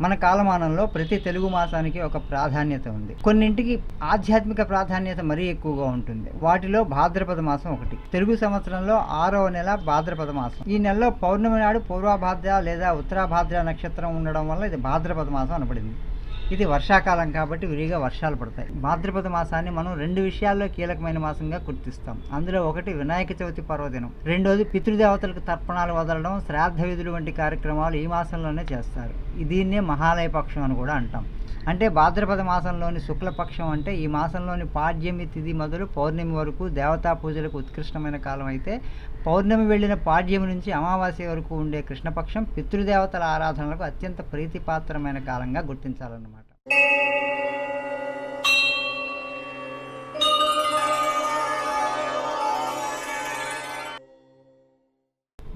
మన కాలమానంలో ప్రతి తెలుగు మాసానికి ఒక ప్రాధాన్యత ఉంది. కొన్నింటికి ఆధ్యాత్మిక ప్రాధాన్యత మరీ ఎక్కువగా ఉంటుంది. వాటిలో భాద్రపద మాసం ఒకటి. తెలుగు సంవత్సరంలో ఆరవ నెల భాద్రపద మాసం. ఈ నెలలో పౌర్ణమి నాడు పూర్వభాద్ర లేదా ఉత్తరాభాద్ర నక్షత్రం ఉండడం వల్ల ఇది భాద్రపద మాసం అనబడింది. ఇది వర్షాకాలం కాబట్టి విరిగా వర్షాలు పడతాయి. భాద్రపద మాసాన్ని మనం రెండు విషయాల్లో కీలకమైన మాసంగా గుర్తిస్తాం. అందులో ఒకటి వినాయక చవితి పర్వదినం. రెండోది పితృదేవతలకు తర్పణాలు వదలడం శ్రాద్ధ విధులు వంటి కార్యక్రమాలు ఈ మాసంలోనే చేస్తారు. దీన్నే మహాలయ పక్షం అని కూడా అంటాం. అంటే భాద్రపద మాసంలోని శుక్లపక్షం అంటే ఈ మాసంలోని పాడ్యమి తిథి మొదలు పౌర్ణమి వరకు దేవతా పూజలకు ఉత్కృష్టమైన కాలం అయితే పౌర్ణమి వెళ్ళిన పాడ్యమి నుంచి అమావాస్య వరకు ఉండే కృష్ణపక్షం పితృదేవతల ఆరాధనలకు అత్యంత ప్రీతిపాత్రమైన కాలంగా గుర్తించాలన్నమాట.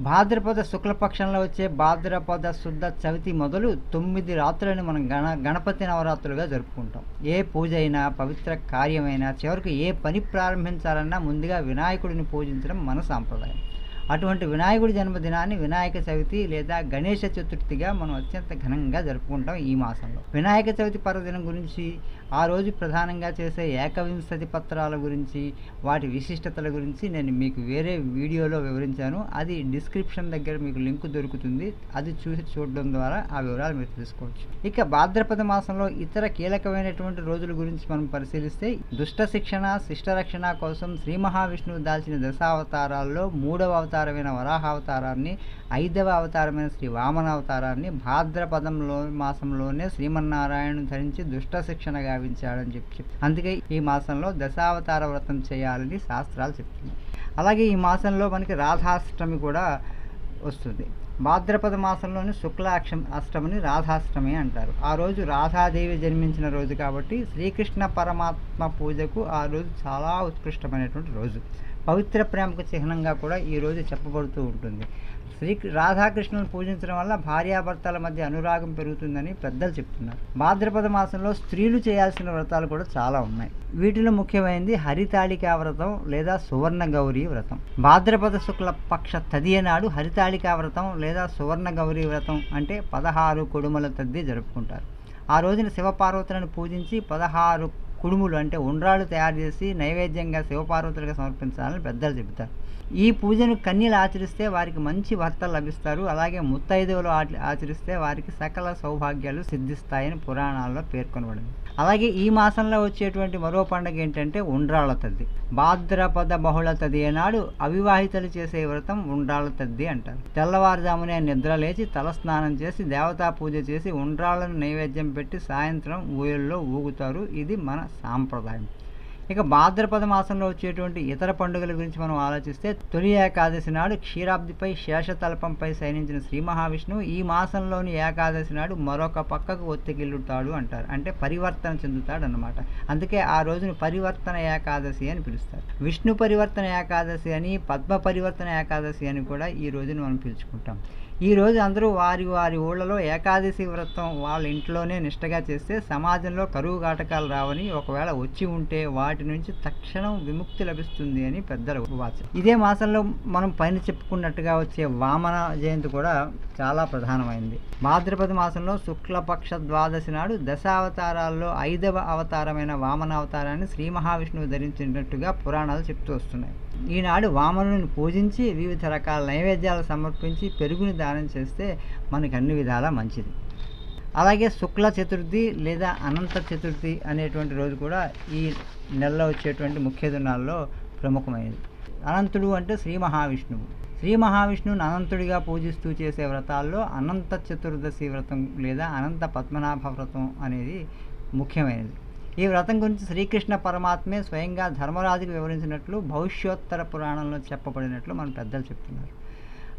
భాద్రపద శుక్లపక్షంలో వచ్చే భాద్రపద శుద్ధ చవితి మొదలు తొమ్మిది రాత్రులను మనం గణ గణపతి నవరాత్రులుగా జరుపుకుంటాం. ఏ పూజ అయినా పవిత్ర కార్యమైనా చివరికి ఏ పని ప్రారంభించాలన్నా ముందుగా వినాయకుడిని పూజించడం మన సాంప్రదాయం. అటువంటి వినాయకుడి జన్మదినాన్ని వినాయక చవితి లేదా గణేష చతుర్థిగా మనం అత్యంత ఘనంగా జరుపుకుంటాం ఈ మాసంలో. వినాయక చవితి పర్వదినం గురించి ఆ రోజు ప్రధానంగా చేసే ఏకవింశతి పత్రాల గురించి వాటి విశిష్టతల గురించి నేను మీకు వేరే వీడియోలో వివరించాను. అది డిస్క్రిప్షన్ దగ్గర మీకు లింక్ దొరుకుతుంది. అది చూసి చూడడం ద్వారా ఆ వివరాలు మీరు తెలుసుకోవచ్చు. ఇక భాద్రపద మాసంలో ఇతర కీలకమైనటువంటి రోజుల గురించి మనం పరిశీలిస్తే దుష్ట శిక్షణ శిష్ట రక్షణ కోసం శ్రీ మహావిష్ణువు దాల్చిన దశావతారాల్లో మూడవ అవతారమైన వరాహ అవతారాన్ని ఐదవ అవతారమైన శ్రీ వామన అవతారాన్ని భాద్రపదంలో మాసంలోనే శ్రీమన్నారాయణను ధరించి దుష్ట శిక్షణ గావించాడని చెప్పి అందుకే ఈ మాసంలో దశావతార వ్రతం చేయాలని శాస్త్రాలు చెప్తున్నాయి. అలాగే ఈ మాసంలో మనకి రాధాష్టమి కూడా వస్తుంది. భాద్రపద మాసంలోని శుక్లాక్ష అష్టమిని రాధాష్టమి అంటారు. ఆ రోజు రాధాదేవి జన్మించిన రోజు కాబట్టి శ్రీకృష్ణ పరమాత్మ పూజకు ఆ రోజు చాలా ఉత్కృష్టమైనటువంటి రోజు. పవిత్ర ప్రేమకు చిహ్నంగా కూడా ఈ రోజు చెప్పబడుతూ ఉంటుంది. శ్రీ రాధాకృష్ణులను పూజించడం వల్ల భార్యాభర్తల మధ్య అనురాగం పెరుగుతుందని పెద్దలు చెప్తున్నారు. భాద్రపద మాసంలో స్త్రీలు చేయాల్సిన వ్రతాలు కూడా చాలా ఉన్నాయి. వీటిలో ముఖ్యమైనది హరితాళికా వ్రతం లేదా సువర్ణ గౌరీ వ్రతం. భాద్రపద శుక్ల పక్ష తదియ నాడు హరితాళికా వ్రతం లేదా సువర్ణ గౌరీ వ్రతం అంటే పదహారు కొడుమల తద్ది జరుపుకుంటారు. ఆ రోజున శివపార్వతులను పూజించి పదహారు కుడుములు అంటే ఉండ్రాళ్ళు తయారు చేసి నైవేద్యంగా శివపార్వతులకు సమర్పించాలని పెద్దలు చెబుతారు. ఈ పూజను కన్యలు ఆచరిస్తే వారికి మంచి భర్తలు లభిస్తారు. అలాగే ముత్తైదువులు ఆచరిస్తే వారికి సకల సౌభాగ్యాలు సిద్ధిస్తాయని పురాణాల్లో పేర్కొనబడింది. అలాగే ఈ మాసంలో వచ్చేటువంటి మరో పండుగ ఏంటంటే ఉండ్రాళ్ళ తద్ది. భాద్రపద బహుళ తది నాడు అవివాహితలు చేసే వ్రతం ఉండ్రాళ్ళ తద్ది అంటారు. తెల్లవారుజామునే నిద్ర లేచి తలస్నానం చేసి దేవతా పూజ చేసి ఉండ్రాళ్ళను నైవేద్యం పెట్టి సాయంత్రం ఊయల్లో ఊగుతారు. ఇది మన సాంప్రదాయం. ఇక భాద్రపద మాసంలో వచ్చేటువంటి ఇతర పండుగల గురించి మనం ఆలోచిస్తే తొలి ఏకాదశి నాడు క్షీరాబ్దిపై శేషతల్పంపై శయనించిన శ్రీ మహావిష్ణువు ఈ మాసంలోని ఏకాదశి నాడు మరొక పక్కకు ఒత్తిగిల్లుతాడు అంటారు. అంటే పరివర్తన చెందుతాడు అన్నమాట. అందుకే ఆ రోజును పరివర్తన ఏకాదశి అని పిలుస్తారు. విష్ణు పరివర్తన ఏకాదశి అని పద్మ పరివర్తన ఏకాదశి అని కూడా ఈ రోజును మనం పిలుచుకుంటాం. ఈ రోజు అందరూ వారి వారి ఊళ్ళలో ఏకాదశి వ్రతం వాళ్ళ ఇంట్లోనే నిష్టగా చేస్తే సమాజంలో కరువు కాటకాలు రావని ఒకవేళ వచ్చి ఉంటే వాటి నుంచి తక్షణం విముక్తి లభిస్తుంది అని పెద్దల వాచ. ఇదే మాసంలో మనం పైన చెప్పుకున్నట్టుగా వచ్చే వామన జయంతి కూడా చాలా ప్రధానమైంది. భాద్రపద మాసంలో శుక్లపక్ష ద్వాదశి నాడు దశావతారాల్లో ఐదవ అవతారమైన వామన అవతారాన్ని శ్రీ మహావిష్ణువు ధరించినట్టుగా పురాణాలు చెప్తూ వస్తున్నాయి. ఈనాడు వామనుని పూజించి వివిధ రకాల నైవేద్యాలు సమర్పించి పెరుగుని దానం చేస్తే మనకి అన్ని విధాలా మంచిది. అలాగే శుక్ల చతుర్థి లేదా అనంత చతుర్థి అనేటువంటి రోజు కూడా ఈ నెలలో వచ్చేటువంటి ముఖ్య దినాల్లో ప్రముఖమైనది. అనంతుడు అంటే శ్రీ మహావిష్ణువు. శ్రీ మహావిష్ణువుని అనంతుడిగా పూజిస్తూ చేసే వ్రతాల్లో అనంత చతుర్దశి వ్రతం లేదా అనంత పద్మనాభ వ్రతం అనేది ముఖ్యమైనది. ఈ వ్రతం గురించి శ్రీకృష్ణ పరమాత్మే స్వయంగా ధర్మరాజుకు వివరించినట్లు భవిష్యోత్తర పురాణంలో చెప్పబడినట్లు మన పెద్దలు చెప్తున్నారు.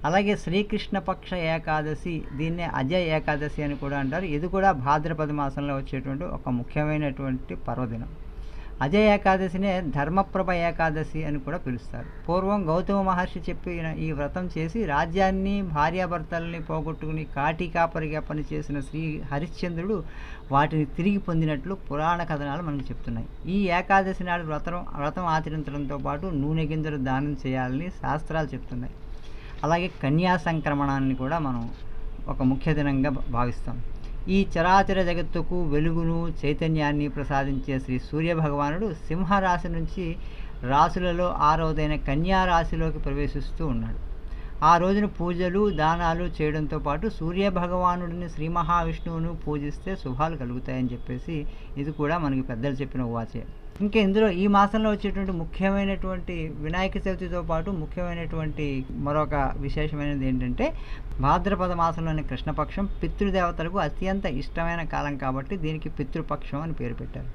అలాగే శ్రీకృష్ణ పక్ష ఏకాదశి దీన్నే అజయ ఏకాదశి అని కూడా అంటారు. ఇది కూడా భాద్రపద మాసంలో వచ్చేటువంటి ఒక ముఖ్యమైనటువంటి పర్వదినం. అజయ ఏకాదశినే ధర్మప్రభ ఏకాదశి అని కూడా పిలుస్తారు. పూర్వం గౌతమ మహర్షి చెప్పిన ఈ వ్రతం చేసి రాజ్యాన్ని భార్యాభర్తల్ని పోగొట్టుకుని కాటి కాపరిగా పనిచేసిన శ్రీ హరిశ్చంద్రుడు వాటిని తిరిగి పొందినట్లు పురాణ కథనాలు మనకు చెప్తున్నాయి. ఈ ఏకాదశి నాడు వ్రతం వ్రతం ఆచరించడంతో పాటు నూనె గింజలు దానం చేయాలని శాస్త్రాలు చెప్తున్నాయి. అలాగే కన్యా సంక్రమణాన్ని కూడా మనం ఒక ముఖ్య దినంగా భావిస్తాం. ఈ చరాచర జగత్తుకు వెలుగును చైతన్యాన్ని ప్రసాదించే శ్రీ సూర్య భగవానుడు సింహరాశి నుంచి రాశులలో ఆరవదైన కన్యారాశిలోకి ప్రవేశిస్తూ ఉన్నాడు. ఆ రోజున పూజలు దానాలు చేయడంతో పాటు సూర్య భగవానుడిని శ్రీ మహావిష్ణువును పూజిస్తే శుభాలు కలుగుతాయని చెప్పేసి ఇది కూడా మనకి పెద్దలు చెప్పిన వాచే. ఇంకా ఇందులో ఈ మాసంలో వచ్చేటువంటి ముఖ్యమైనటువంటి వినాయక చవితితో పాటు ముఖ్యమైనటువంటి మరొక విశేషమైనది ఏంటంటే భాద్రపద మాసంలోని కృష్ణపక్షం పితృదేవతలకు అత్యంత ఇష్టమైన కాలం కాబట్టి దీనికి పితృపక్షం అని పేరు పెట్టారు.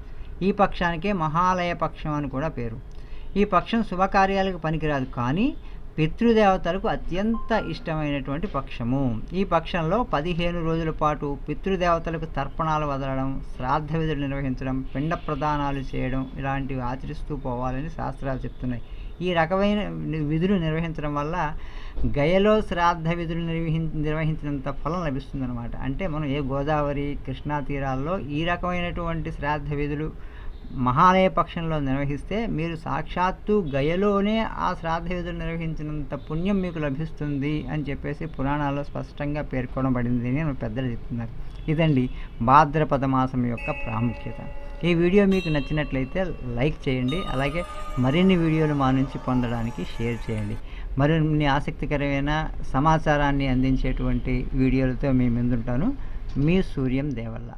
ఈ పక్షానికే మహాలయ పక్షం అని కూడా పేరు. ఈ పక్షం శుభకార్యాలకు పనికిరాదు కానీ పితృదేవతలకు అత్యంత ఇష్టమైనటువంటి పక్షము. ఈ పక్షంలో పదిహేను రోజుల పాటు పితృదేవతలకు తర్పణాలు వదలడం శ్రాద్ధ విధులు నిర్వహించడం పిండ ప్రదానాలు చేయడం ఇలాంటివి ఆచరిస్తూ పోవాలని శాస్త్రాలు చెప్తున్నాయి. ఈ రకమైన విధులు నిర్వహించడం వల్ల గయలో శ్రాద్ధ విధులు నిర్వహి నిర్వహించినంత ఫలం లభిస్తుందన్నమాట. అంటే మనం ఏ గోదావరి కృష్ణా తీరాల్లో ఈ రకమైనటువంటి శ్రాద్ధ విధులు మహాలయ పక్షంలో నిర్వహిస్తే మీరు సాక్షాత్తు గయలోనే ఆ శ్రాద్ధ విధులు నిర్వహించినంత పుణ్యం మీకు లభిస్తుంది అని చెప్పేసి పురాణాల్లో స్పష్టంగా పేర్కొనబడింది అని పెద్దలు చెప్తున్నారు. ఇదండి భాద్రపద మాసం యొక్క ప్రాముఖ్యత. ఈ వీడియో మీకు నచ్చినట్లయితే లైక్ చేయండి అలాగే మరిన్ని వీడియోలు మా నుంచి పొందడానికి షేర్ చేయండి. మరిన్ని ఆసక్తికరమైన సమాచారాన్ని అందించేటువంటి వీడియోలతో మీ ముందుంటాను. మీ సూర్యం దేవల్ల.